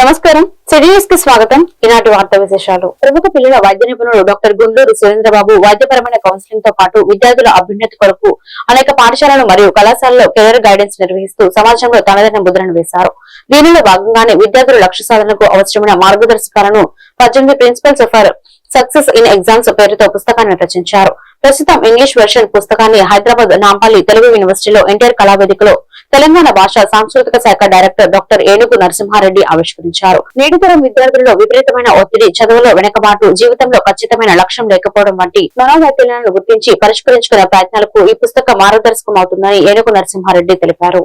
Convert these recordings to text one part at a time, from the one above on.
నమస్కారం. సిడీఎస్కి స్వాగతం. ఈనాటి వార్త విశేషాలు. ప్రముఖ పిల్లల వైద్య నిపుణులు డాక్టర్ గుండూరు సురేంద్రబాబు వైద్యపరమైన కౌన్సిలింగ్తో పాటు విద్యార్థుల అభ్యున్నతి కొరకు అనేక పాఠశాలలు మరియు కళాశాలలో కెరీర్ గైడెన్స్ నిర్వహిస్తూ సమాజంలో తనదైన ముద్రను వేశారు. దీనిలో భాగంగానే విద్యార్థుల లక్ష్య సాధనకు అవసరమైన మార్గదర్శకాలను పద్దెనిమిది principles for success in exams పేరుతో పుస్తకాన్ని రచించారు. ప్రస్తుతం ఇంగ్లీష్ వెర్షన్ పుస్తకాన్ని హైదరాబాద్ నాంపల్లి తెలుగు యూనివర్సిటీలో ఎన్టీఆర్ కళావేదికలో తెలంగాణ భాష సాంస్కృతిక శాఖ డైరెక్టర్ డాక్టర్ ఏనుగు నరసింహారెడ్డి ఆవిష్కరించారు. నేడుతరం విద్యార్థుల్లో విపరీతమైన ఒత్తిడి చదువులో వెనకబాటు జీవితంలో ఖచ్చితమైన లక్ష్యం లేకపోవడం వంటి మనోవైకల్యాలను గుర్తించి పరిష్కరించుకునే ప్రయత్నాలకు ఈ పుస్తక మార్గదర్శకం అవుతుందని ఏనుగు నరసింహారెడ్డి తెలిపారు.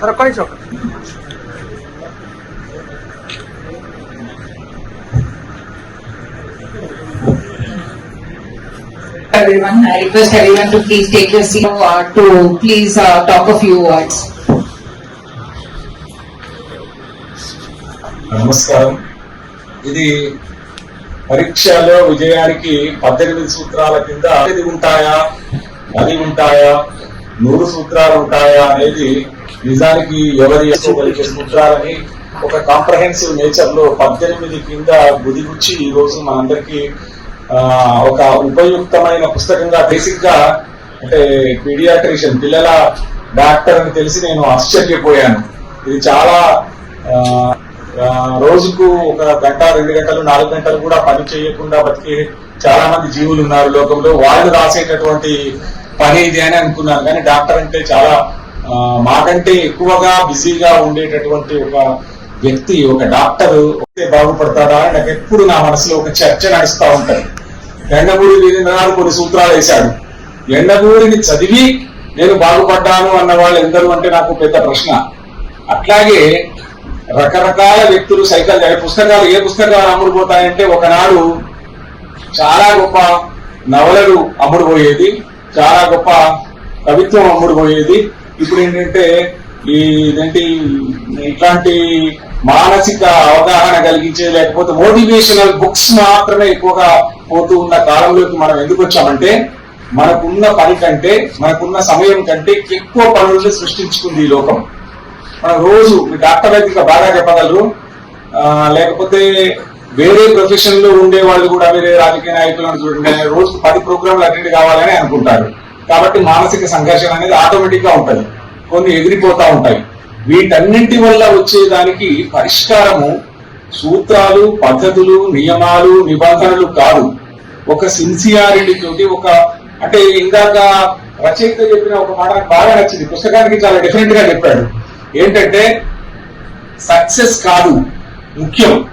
సరే కొంచెం everyone. I request everyone to please take your seat uh, to please uh, talk a few words. నమస్కారం ఇది పరీక్షలో విజయానికి పద్దెనిమిది సూత్రాల కింద ఇది ఉంటాయా అది ఉంటాయా నూరు సూత్రాలు ఉంటాయా అనేది నిజానికి ఎవరి చేసుకోగలిగే సూత్రాలని ఒక కాంప్రహెన్సివ్ నేచర్లో పద్దెనిమిది కింద గుదిగుచ్చి ఈ రోజు మనందరికీ ఒక ఉపయుక్తమైన పుస్తకంగా బేసిక్గా అంటే పీడియాట్రిషియన్ పిల్లల డాక్టర్ అని తెలిసి నేను ఆశ్చర్యపోయాను. ఇది చాలా రోజుకు ఒక గంట రెండు గంటలు నాలుగు గంటలు కూడా పని చేయకుండా బతికే చాలా మంది జీవులు ఉన్నారు లోకంలో. వాళ్ళు రాసేటటువంటి పని ఇది అని అనుకున్నాను. కానీ డాక్టర్ అంటే చాలా మాకంటే ఎక్కువగా బిజీగా ఉండేటటువంటి ఒక వ్యక్తి ఒక డాక్టర్ బాగుపడతాడా? అని నాకు ఎప్పుడు నా మనసులో ఒక చర్చ నడుస్తూ ఉంటది. ఎండగూరి వీరేంద్రనాథ్ కొన్ని సూత్రాలు వేశాడు. ఎండగూరిని చదివి నేను బాగుపడ్డాను అన్న వాళ్ళు ఎందరు అంటే నాకు పెద్ద ప్రశ్న. అట్లాగే రకరకాల వ్యక్తులు సైకిల్ పుస్తకాలు ఏ పుస్తకాలు అమ్ముడుపోతాయంటే ఒకనాడు చాలా గొప్ప నవలలు అమ్ముడుపోయేది చాలా గొప్ప కవిత్వం అమ్ముడుపోయేది. ఇప్పుడు ఏంటంటే ఈ ఇదేంటి ఇట్లాంటి మానసిక అవగాహన కలిగించే లేకపోతే మోటివేషనల్ బుక్స్ మాత్రమే ఎక్కువగా పోతూ ఉన్న కాలంలోకి మనం ఎందుకు వచ్చామంటే మనకున్న పని కంటే మనకున్న సమయం కంటే ఎక్కువ పనులను సృష్టించుకుంది ఈ లోకం. మనం రోజు మీ డాక్టర్ అయితే ఇంకా బాగా చెప్పగలరు. లేకపోతే వేరే ప్రొఫెషన్లో ఉండే వాళ్ళు కూడా వేరే రాజకీయ నాయకులను చూడండి రోజు పది ప్రోగ్రాంలు అటెండ్ కావాలని అనుకుంటారు. కాబట్టి మానసిక సంఘర్షణ అనేది ఆటోమేటిక్గా ఉంటది. కొన్ని ఎగిరిపోతా ఉంటాయి. వీటన్నింటి వల్ల వచ్చేదానికి పరిష్కారము సూత్రాలు పద్ధతులు నియమాలు నిబంధనలు కాదు. ఒక సిన్సియారిటీ తోటి ఒక అంటే ఇందాక రచయిత చెప్పిన ఒక మాట నాకు బాగా నచ్చింది. పుస్తకానికి చాలా డిఫరెంట్గా చెప్పాడు. ఏంటంటే సక్సెస్ కాదు ముఖ్యం.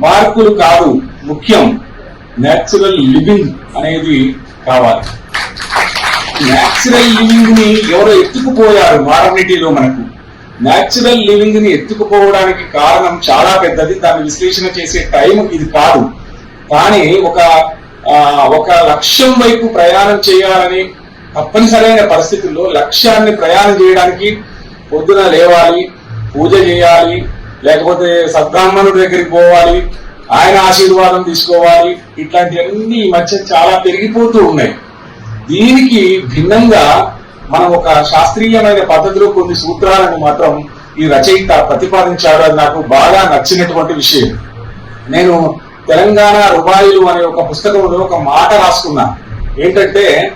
మార్కులు కాదు ముఖ్యం. న్యాచురల్ లివింగ్ అనేది కావాలి. న్యాచురల్ లివింగ్ని ఎవరో ఎత్తుకుపోయారు మాడర్నిటీలో మనకు. న్యాచురల్ లివింగ్ని ఎత్తుకుపోవడానికి కారణం చాలా పెద్దది. దాన్ని విశ్లేషణ చేసే టైం ఇది కాదు. కానీ ఒక ఒక లక్ష్యం వైపు ప్రయాణం చేయాలని తప్పనిసరైన పరిస్థితుల్లో లక్ష్యాన్ని ప్రయాణం చేయడానికి పొద్దున లేవాలి పూజ చేయాలి లేకపోతే సద్బ్రాహ్మణుడి దగ్గరికి పోవాలి ఆయన ఆశీర్వాదం తీసుకోవాలి ఇట్లాంటివన్నీ ఈ మధ్య చాలా పెరిగిపోతూ ఉన్నాయి. దీనికి భిన్నంగా మనం ఒక శాస్త్రీయమైన పద్ధతిలో కొన్ని సూత్రాలను మాత్రం ఈ రచయిత ప్రతిపాదించాడు. అది నాకు బాగా నచ్చినటువంటి విషయం. నేను తెలంగాణ రుబాయిలు అనే ఒక పుస్తకంలో ఒక మాట రాసుకున్నా. ఏంటంటే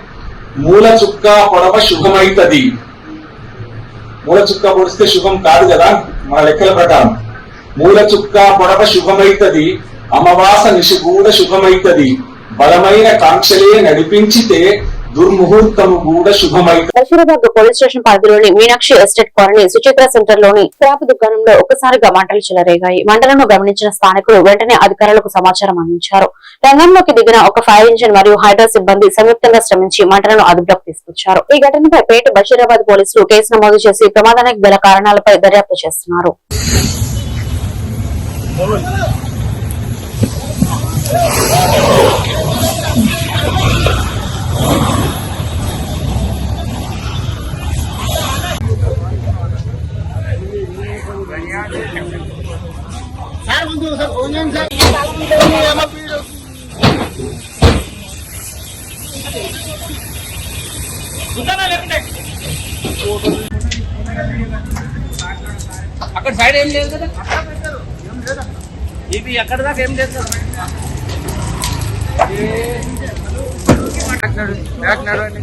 మూల చుక్క పొడవ శుభమైతది మూల చుక్క పొడిస్తే శుభం కాదు కదా మన లెక్కల ప్రకారం. మూల చుక్క పొడవ శుభమైతది అమవాస నిశి శుభమైతది బలమైన కాంక్షలే నడిపించితే దుర్ముహూర్తము కూడా శుభమై బషీరాబాద్ పోలీస్ స్టేషన్ పరిధిలోని మీనాక్షి ఎస్టేట్ కాలనీ సుచిత్ర సెంటర్లోని క్రాప్ దుకాణంలో ఒక్కసారిగా మంటలు చెలరేగాయి. మంటలను గమనించిన స్థానికులు వెంటనే అధికారులకు సమాచారం అందించారు. రంగంలోకి దిగిన ఒక ఫైర్ ఇంజిన్ మరియు హైడ్రా సిబ్బంది సంయుక్తంగా శ్రమించి మంటలను అదుపులోకి తీసుకొచ్చారు. ఈ ఘటనపై పేట బషీరాబాద్ పోలీసులు కేసు నమోదు చేసి ప్రమాదానికి గల కారణాలపై దర్యాప్తు చేస్తున్నారు. Oh, అక్కడ సైడ్ ఏం లేదు కదా? ఇది ఎక్కడ దాకా ఏం లేదు కదా? బ్యాక్ నడవండి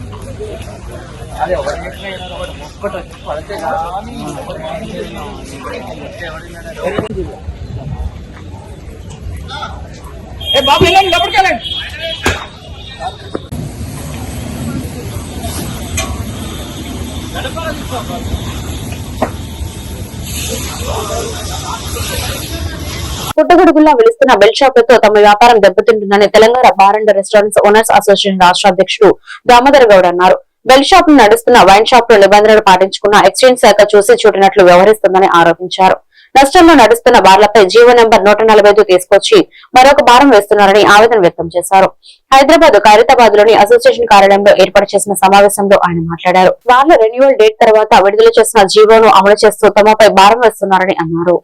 అది ఎవరు ఏ బాబు వెళ్ళండి లోపలికి వెళ్ళండి. పుట్టగొడుగులా వెలుస్తున్న బెల్ షాపులతో తమ వ్యాపారం దెబ్బతింటుందని Telangana bar and restaurants owners association రాష్ట్ర అధ్యక్షుడు దామోదర్ గౌడ్ అన్నారు. బెల్ షాప్ నడుస్తున్న వైన్ షాప్లో నిబంధనలు పాటించకుండా ఎక్స్చేంజ్ శాఖ చూసి చూడనట్లు వ్యవహరిస్తుందని ఆరోపించారు. నష్టంలో నడుస్తున్న బార్లపై జీవో నెంబర్ నూట నలభై ఐదు తీసుకొచ్చి మరొక భారం వేస్తున్నారని ఆవేదన వ్యక్తం చేశారు. హైదరాబాద్ ఖైరతాబాద్లోని అసోసియేషన్ కార్యాలయంలో ఏర్పాటు చేసిన సమావేశంలో ఆయన మాట్లాడారు. బార్ల రెన్యువల్ డేట్ తర్వాత విడుదల చేసిన జీవోను అమలు చేస్తూ తమపై భారం వేస్తున్నారని అన్నారు.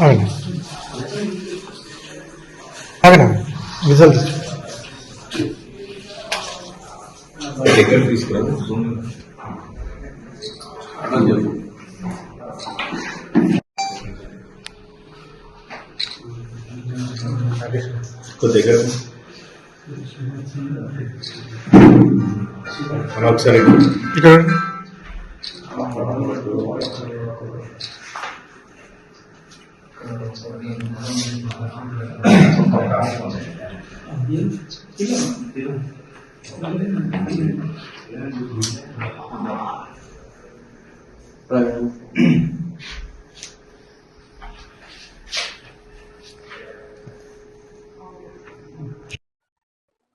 అవును అవునా విజల్ దగ్గర తీసుకురాదు దగ్గర మనం ఒకసారి ఇక్కడ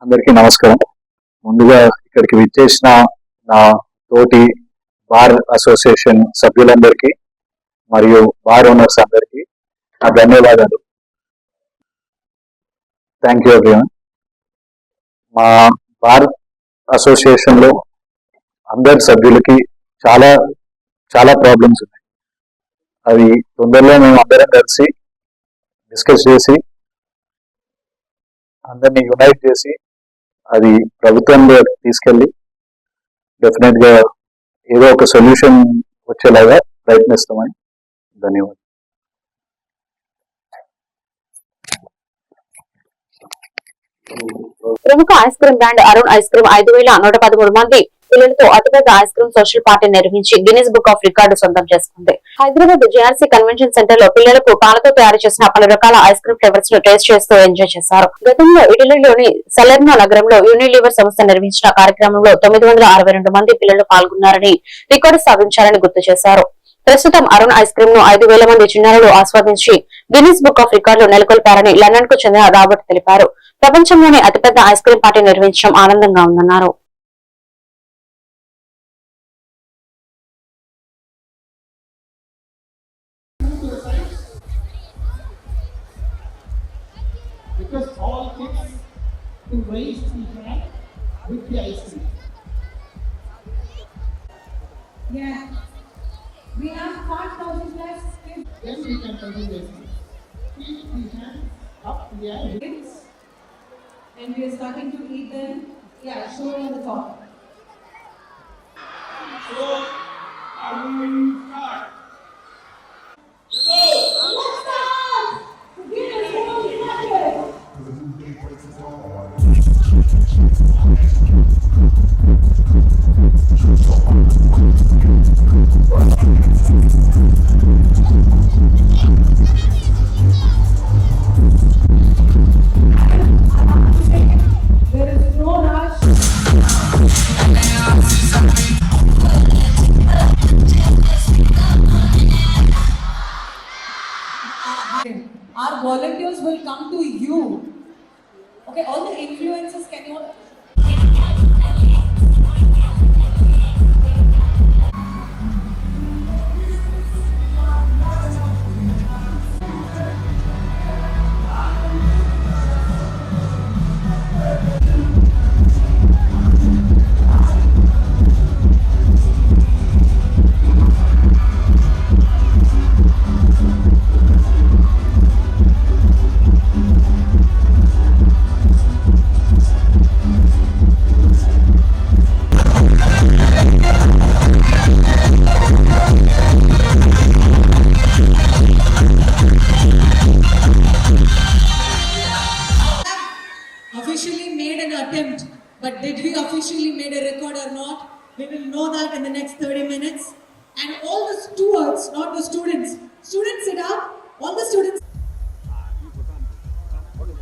అందరికీ నమస్కారం. ముందుగా ఇక్కడికి విచ్చేసిన నా తోటి బార్ అసోసియేషన్ సభ్యులందరికీ మరియు బార్ ఓనర్స్ అందరికీ ధన్యవాదాలు. థ్యాంక్ యూ అభిమాన్ మా భారత్ అసోసియేషన్లో అందరి సభ్యులకి చాలా చాలా ప్రాబ్లమ్స్ ఉన్నాయి. అవి తొందరలో మేము అందరం కలిసి డిస్కస్ చేసి అందరినీ యునైట్ చేసి అది ప్రభుత్వంలో తీసుకెళ్ళి డెఫినెట్గా ఏదో ఒక సొల్యూషన్ వచ్చేలాగా ప్రయత్నిస్తామని ధన్యవాదాలు. ప్రముఖ ice cream brand Arun ice cream ఐదు వేల నూట పదమూడు మంది పిల్లలతో అతిపెద్ద ఐస్ క్రీమ్ సోషల్ పార్టీ నిర్వహించి గిన్నెస్ బుక్ ఆఫ్ రికార్డు సొంతం చేసుకుంది. హైదరాబాద్ జేఆర్సీ కన్వెన్షన్ సెంటర్లో పిల్లలకు పాలతో తయారు చేసిన పలు రకాల ఐస్ క్రీమ్ ఫ్లేవర్స్ను టేస్ట్ చేస్తూ ఎంజాయ్ చేశారు. గతంలో ఇటలీలోని సెలర్నో నగరంలో యూనిలివర్ సంస్థ నిర్వహించిన కార్యక్రమంలో తొమ్మిది వందల అరవై రెండు మంది పిల్లలు పాల్గొన్నారని రికార్డు సాధించారని గుర్తు చేశారు. ప్రస్తుతం అరుణ్ ఐస్ క్రీమ్ను ఐదు వేల మంది చిన్నారులు ఆస్వాదించి గిన్నిస్ బుక్ ఆఫ్ రికార్డులు నెలకొల్పారని లండన్కు చెందిన రాబర్ట్ తెలిపారు ప్రపంచంలోనే అతిపెద్ద ఐస్ క్రీమ్ పార్టీ నిర్వహించడం ఆనందంగా ఉందన్నారు because all kids to raise the hand with the ice cream. Yeah. We have five thousand plus kids. Then we can continue this. Keep the hand up in the air. kids, And we are starting to eat them. Yeah, show it on the top. Let's all the influences, can you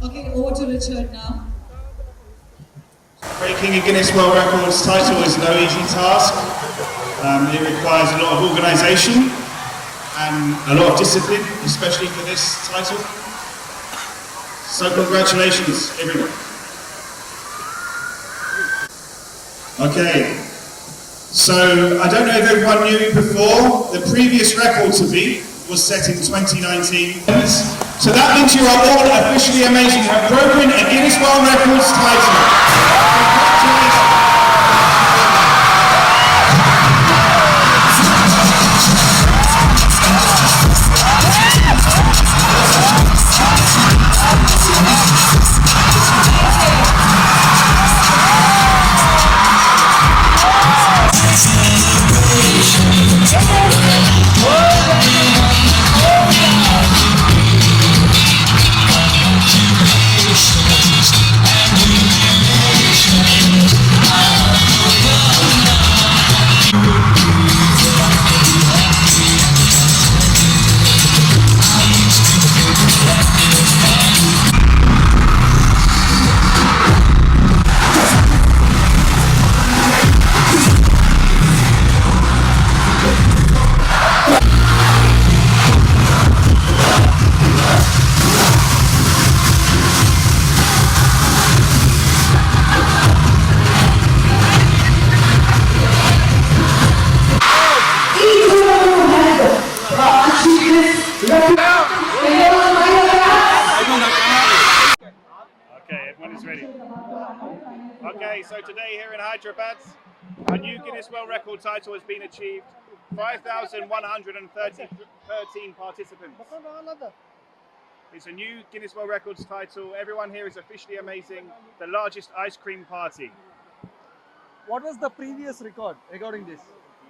Okay, over to Richard now. Breaking a Guinness World Records title is no easy task. Um, it requires a lot of organisation and a lot of discipline, especially for this title. So congratulations, everyone. Okay, so I don't know if everyone knew before, the previous record to beat was set in 2019. So that means you are all officially amazing, You have broken a Guinness World Records title. Congratulations. Hyderabad, a new Guinness World Record title has been achieved. 5,113 participants. It's a new Guinness World Records title. Everyone here is officially amazing. The largest ice cream party. What was the previous record regarding this?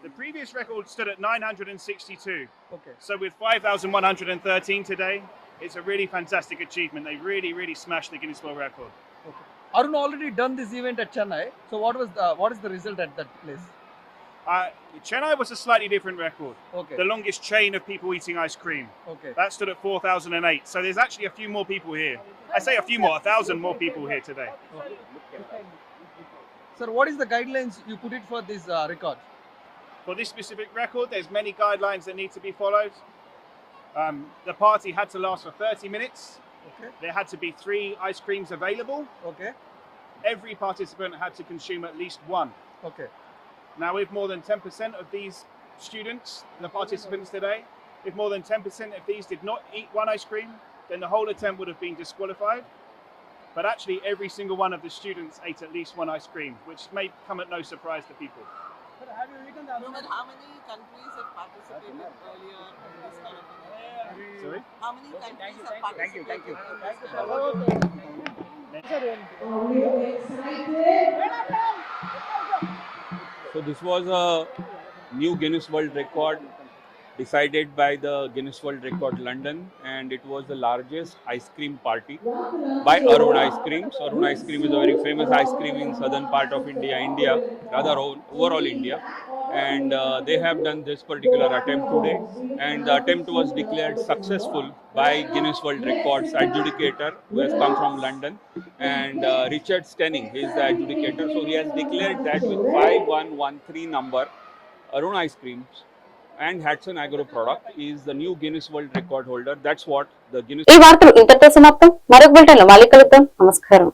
The previous record stood at 962. Okay. So with 5,113 today, it's a really fantastic achievement. They really, really smashed the Guinness World Record. Arun already done this event at Chennai. So what was the what is the result at that place? Uh, Chennai was a slightly different record. Okay. The longest chain of people eating ice cream. Okay. That stood at 4,008. So there's actually a few more people here. I say a few more, a thousand more people here today. Okay. Sir, what is the guidelines you put it for this uh, record? For this specific record, there's many guidelines that need to be followed. Um, the party had to last for 30 minutes. Okay. There had to be three ice creams available. Okay. Every participant had to consume at least one. Okay. Now, if more than 10% of these students, the participants today, if more than 10% of these did not eat one ice cream, then the whole attempt would have been disqualified. But actually, every single one of the students ate at least one ice cream, which may come at no surprise to people. Roman, how many countries have participated earlier in this kind of event? Sorry? How many countries have participated thank you. in this kind of So this was a new Guinness World Record decided by the Guinness World Record London and it was the largest ice cream party by Arun Ice Creams. Arun Ice Cream is a very famous ice cream in southern part of India, India, rather overall India And uh, they have done this particular attempt today and the attempt was declared successful by Guinness World Records adjudicator who has come from London and uh, Richard Stenning is the adjudicator. So he has declared that with 5113 number Arun Ice Creams and Hatson Agro product is the new Guinness World Record holder. That's what the Guinness ఈ వార్తలు ఇంతటితో సమాప్తం మరొక bulletin లో మళ్ళీ కలుద్దాం నమస్కారం